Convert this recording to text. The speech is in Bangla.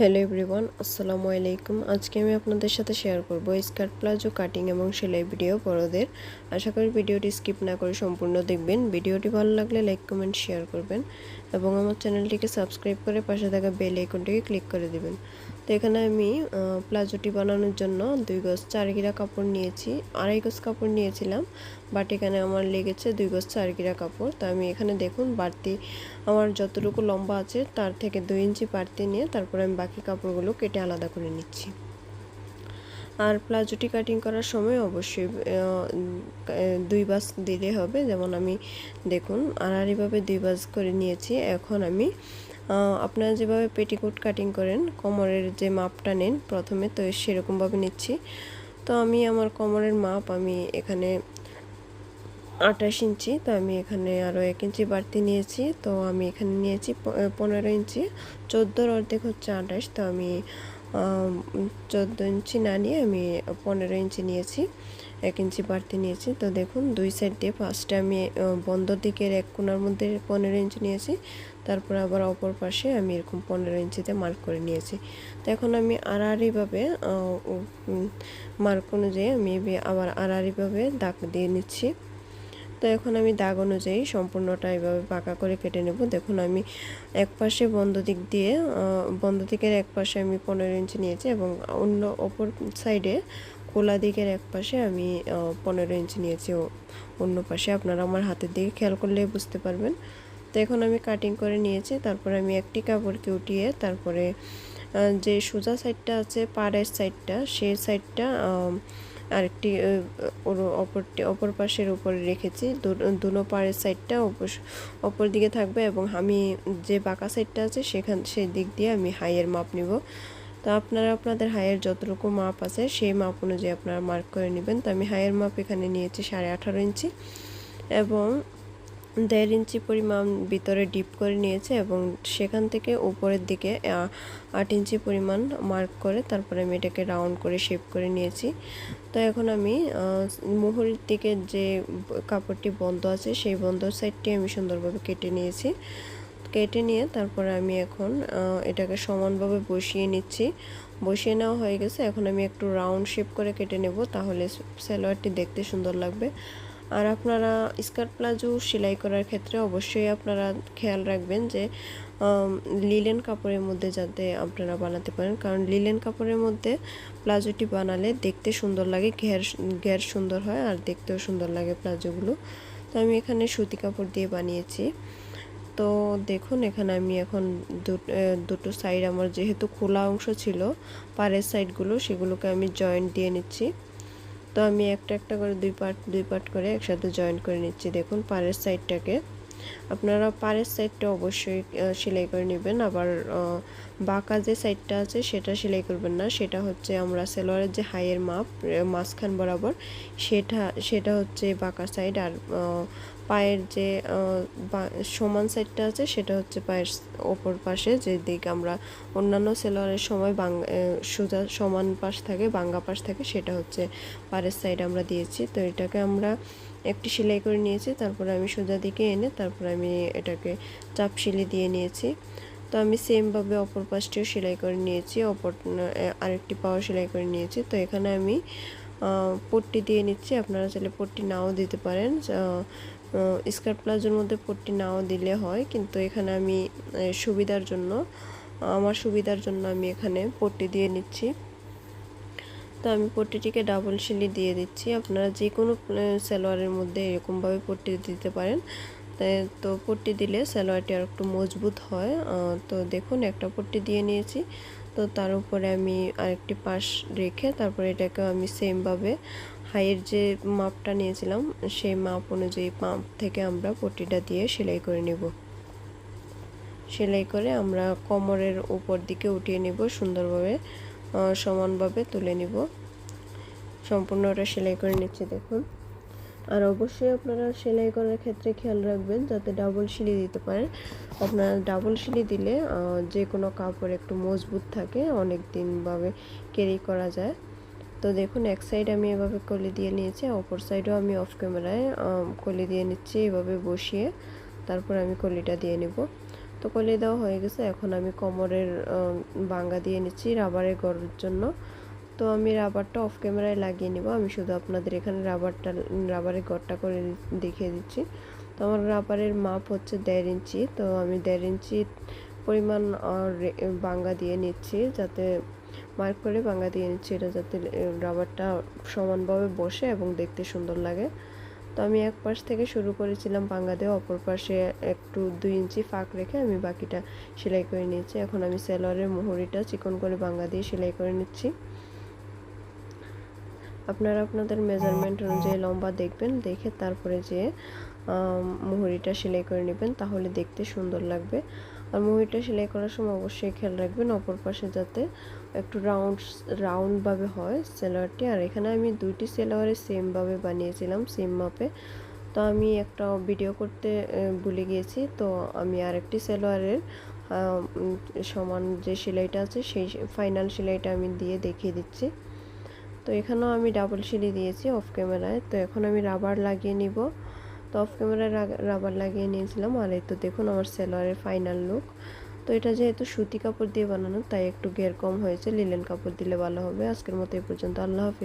হ্যালো এভরিওয়ান, আসসালামু আলাইকুম। আজকে আমি আপনাদের সাথে শেয়ার করব স্কার্ট প্লাজো কাটিং এবং সেলাই ভিডিও বড়দের। আশা করি ভিডিওটি স্কিপ না করে সম্পূর্ণ দেখবেন। ভিডিওটি ভালো লাগলে লাইক, কমেন্ট, শেয়ার করবেন এবং আমার চ্যানেলটিকে সাবস্ক্রাইব করে পাশে থাকা বেল আইকনটিকে ক্লিক করে দেবেন। তো এখানে আমি প্লাজোটি বানানোর জন্য দুই গজ চার গিরা কাপড় নিয়েছি। আড়াই গজ কাপড় নিয়েছিলাম, বাট এখানে আমার লেগেছে দুই গজ চার গিরা কাপড়। তো আমি এখানে দেখুন বাড়তি, আমার যতটুকু লম্বা আছে তার থেকে দুই ইঞ্চি বাড়তি নিয়ে তারপরে আমি বাকি কাপড়গুলো কেটে আলাদা করে নিচ্ছি। আর প্লাজোটি কাটিং করার সময় অবশ্যই দুই বাস দিলে হবে। যেমন আমি দেখুন আড়াআড়িভাবে দুই বাস করে নিয়েছি। এখন আমি আপনারা যেভাবে পেটিকোট কাটিং করেন, কোমরের যে মাপটা নেন প্রথমে, তো সেরকমভাবে নিচ্ছি। তো আমি আমার কোমরের মাপ আমি এখানে আঠাশ ইঞ্চি, তো আমি এখানে আরও এক ইঞ্চি বাড়তি নিয়েছি। তো আমি এখানে নিয়েছি পনেরো ইঞ্চি, চোদ্দোর অর্ধেক হচ্ছে আঠাশ, তো আমি চোদ্দ ইঞ্চি না নিয়ে আমি পনেরো ইঞ্চি নিয়েছি, এক ইঞ্চি বাড়তি নিয়েছি। তো দেখুন, দুই সাইড দিয়ে ফার্স্টে আমি বন্ধ দিকের এক কোনার মধ্যে পনেরো ইঞ্চি নিয়েছি, তারপর আবার অপর পাশে আমি এরকম পনেরো ইঞ্চিতে মার্ক করে নিয়েছি। তো এখন আমি আড়াআড়িভাবে মার্ক অনুযায়ী আমি আবার আড়াআড়িভাবে দাগ দিয়ে নিচ্ছি। তো এখন আমি দাগ অনুযায়ী সম্পূর্ণটা এইভাবে পাকা করে কেটে নেব। দেখুন, আমি এক পাশে বন্ধ দিক দিয়ে বন্ধ দিকের এক পাশে আমি পনেরো ইঞ্চি নিয়েছি এবং অন্য অপর সাইডে কোলা দিকের এক পাশে আমি পনেরো ইঞ্চি নিয়েছি অন্য পাশে। আপনারা আমার হাতের দিকে খেয়াল করলে বুঝতে পারবেন। তো এখন আমি কাটিং করে নিয়েছি, তারপরে আমি একটি কাপড়কে উঠিয়ে তারপরে যে সোজা সাইডটা আছে পাড়ের সাইডটা সেই সাইডটা আরেকটি অপরটি, অপর পাশের উপরে রেখেছি। দুনো পাড়ের সাইডটা অপর দিকে থাকবে এবং আমি যে বাঁকা সাইডটা আছে সেখান, সেই দিক দিয়ে আমি হাইয়ের মাপ নিব। তো আপনারা, আপনাদের হাইয়ের যতটুকু মাপ আছে সেই মাপ অনুযায়ী আপনারা মার্ক করে নেবেন। তো আমি হাইয়ের মাপ এখানে নিয়েছি সাড়ে আঠারো ইঞ্চি এবং দেড় ইঞ্চি পরিমাণ ভিতরে ডিপ করে নিয়েছে এবং সেখান থেকে উপরের দিকে আট ইঞ্চি পরিমাণ মার্ক করে তারপরে আমি এটাকে রাউন্ড করে শেপ করে নিয়েছি। তো এখন আমি মুহুরির দিকে যে কাপড়টি বন্ধ আছে, সেই বন্ধ সাইডটি আমি সুন্দরভাবে কেটে নিয়েছি। কেটে নিয়ে তারপরে আমি এখন এটাকে সমানভাবে বসিয়ে নিচ্ছি। বসিয়ে নেওয়া হয়ে গেছে, এখন আমি একটু রাউন্ড শেপ করে কেটে নেব, তাহলে সালোয়ারটি দেখতে সুন্দর লাগবে। আর আপনারা স্কার্ট প্লাজো সেলাই করার ক্ষেত্রে অবশ্যই আপনারা খেয়াল রাখবেন যে লিলেন কাপড়ের মধ্যে যাতে আপনারা বানাতে পারেন। কারণ লিলেন কাপড়ের মধ্যে প্লাজোটি বানালে দেখতে সুন্দর লাগে, ঘের ঘের সুন্দর হয় আর দেখতেও সুন্দর লাগে প্লাজোগুলো। তো আমি এখানে সুতি কাপড় দিয়ে বানিয়েছি। তো দেখুন, এখানে আমি এখন দুটো সাইড আমার যেহেতু খোলা অংশ ছিল, পাড়ের সাইডগুলো সেগুলোকে আমি জয়েন্ট দিয়ে নিচ্ছি। তো আমি একটা একটা করে দুই পার্ট দুই পার্ট করে একসাথে জয়েন করে নিচ্ছি। দেখুন, পাড়ের সাইডটাকে আপনারা পাড়ের সাইডটা অবশ্যই সেলাই করে নেবেন। আবার বাঁকা যে সাইডটা আছে, সেটা সেলাই করবেন না। সেটা হচ্ছে আমরা সেলোয়ারের যে হাইয়ের মাপ মাঝখান বরাবর, সেটা সেটা হচ্ছে বাঁকা সাইড আর পায়ের যে সমান সাইডটা আছে, সেটা হচ্ছে পায়ের ওপর পাশে, যে দিক আমরা অন্যান্য সেলোয়ারের সময় বাংলা সোজা সমান পাশ থাকে, বাঙ্গা পাশ থাকে, সেটা হচ্ছে পায়ের সাইড আমরা দিয়েছি। তো এটাকে আমরা একটি সেলাই করে নিয়েছি, তারপরে আমি সোজা দিকে এনে তারপরে আমি এটাকে চাপ সিলি দিয়ে নিয়েছি। তো আমি সেমভাবে অপর পাশটিও সেলাই করে নিয়েছি, অপর আরেকটি পাওয়া সেলাই করে নিয়েছি। তো এখানে আমি পট্টি দিয়ে নিচ্ছি, আপনারা চাইলে পট্টি নাও দিতে পারেন। স্কার্ট প্লাজোর মধ্যে পট্টি নাও দিলে হয়, কিন্তু এখানে আমি সুবিধার জন্য, আমার সুবিধার জন্য আমি এখানে পট্টি দিয়ে নিচ্ছি। তো আমি পট্টিটিকে ডাবল সিলি দিয়ে দিচ্ছি। আপনারা যে কোনো সালোয়ারের মধ্যে এরকমভাবে পট্টি দিতে পারেন। তো পট্টি দিলে সালোয়ারটি আর একটু মজবুত হয়। তো দেখুন, একটা পট্টি দিয়ে নিয়েছি। তো তার উপরে আমি আরেকটি পাশ রেখে তারপরে এটাকে আমি সেমভাবে হাইয়ের যে মাপটা নিয়েছিলাম, সেই মাপ অনুযায়ী মাপ থেকে আমরা পটিটা দিয়ে সেলাই করে নেব। সেলাই করে আমরা কোমরের উপর দিকে উঠিয়ে নেব, সুন্দরভাবে সমানভাবে তুলে নিব। সম্পূর্ণটা সেলাই করে নিচ্ছি, দেখুন। আর অবশ্যই আপনারা সেলাই করার ক্ষেত্রে খেয়াল রাখবেন, যাতে ডাবল সিলি দিতে পারেন। আপনারা ডাবল সিলি দিলে যে কোনো কাপড় একটু মজবুত থাকে অনেক দিনভাবে ক্যারি করা যায়। তো দেখুন, এক সাইড আমি এভাবে কলি দিয়ে নিয়েছি অপর সাইডও আমি অফ ক্যামেরায় কলি দিয়ে নিচ্ছি এভাবে বসিয়ে। তারপর আমি কলিটা দিয়ে নেব। তো কলি দেওয়া হয়ে গেছে। এখন আমি কোমরের বাঙ্গা দিয়ে নিচ্ছি রাবারের গড়ের জন্য। তো আমি রাবারটা অফ ক্যামেরায় লাগিয়ে নেব। আমি শুধু আপনাদের এখানে রাবারটা রাবারের গড়টা করে দেখিয়ে দিচ্ছি। তো আমার রাবারের মাপ হচ্ছে দেড় ইঞ্চি। তো আমি দেড় ইঞ্চি পরিমাণ বাঙ্গা দিয়ে নিচ্ছি যাতে মার্ক করে বাঙ্গা দিয়ে নিচ্ছি। এটা যাতে রাবারটা সমানভাবে বসে এবং দেখতে সুন্দর লাগে। তো আমি এক পাশ থেকে শুরু করেছিলাম বাঙ্গা দিয়ে, অপর পাশে একটু দুই ইঞ্চি ফাঁক রেখে আমি বাকিটা সেলাই করে নিয়েছি। এখন আমি সেলোয়ারের মুহুরিটা চিকন করে বাঙ্গা দিয়ে সেলাই করে নিচ্ছি। আপনারা আপনাদের মেজারমেন্ট অনুযায়ী লম্বা দেখবেন, দেখে তারপরে যে মুহুরিটা সেলাই করে নেবেন, তাহলে দেখতে সুন্দর লাগবে। আর মুহুরিটা সেলাই করার সময় অবশ্যই খেয়াল রাখবেন অপর পাশে যাতে একটু রাউন্ড রাউন্ডভাবে হয় সেলোয়ারটি আর এখানে আমি দুইটি সেলোয়ারে সেমভাবে বানিয়েছিলাম সেম মাপে তো আমি একটা ভিডিও করতে ভুলে গিয়েছি। তো আমি আরেকটি সেলোয়ারের সমান যে সেলাইটা আছে সেই ফাইনাল সেলাইটা আমি দিয়ে দেখিয়ে দিচ্ছি। তো এখানেও আমি ডাবল সিলি দিয়েছি অফ ক্যামেরায় তো এখন আমি রাবার লাগিয়ে নিব। তো অফ ক্যামেরায় রাবার লাগিয়ে নিয়েছিলাম। আর এই তো দেখুন আমার সেলোয়ারের ফাইনাল লুক তো এটা যেহেতু সুতি কাপড় দিয়ে বানানো, তাই একটু গের কম হয়েছে। লিলেন কাপড় দিলে ভালো হবে। আজকের মতো এই পর্যন্ত। আল্লাহ হাফিজ।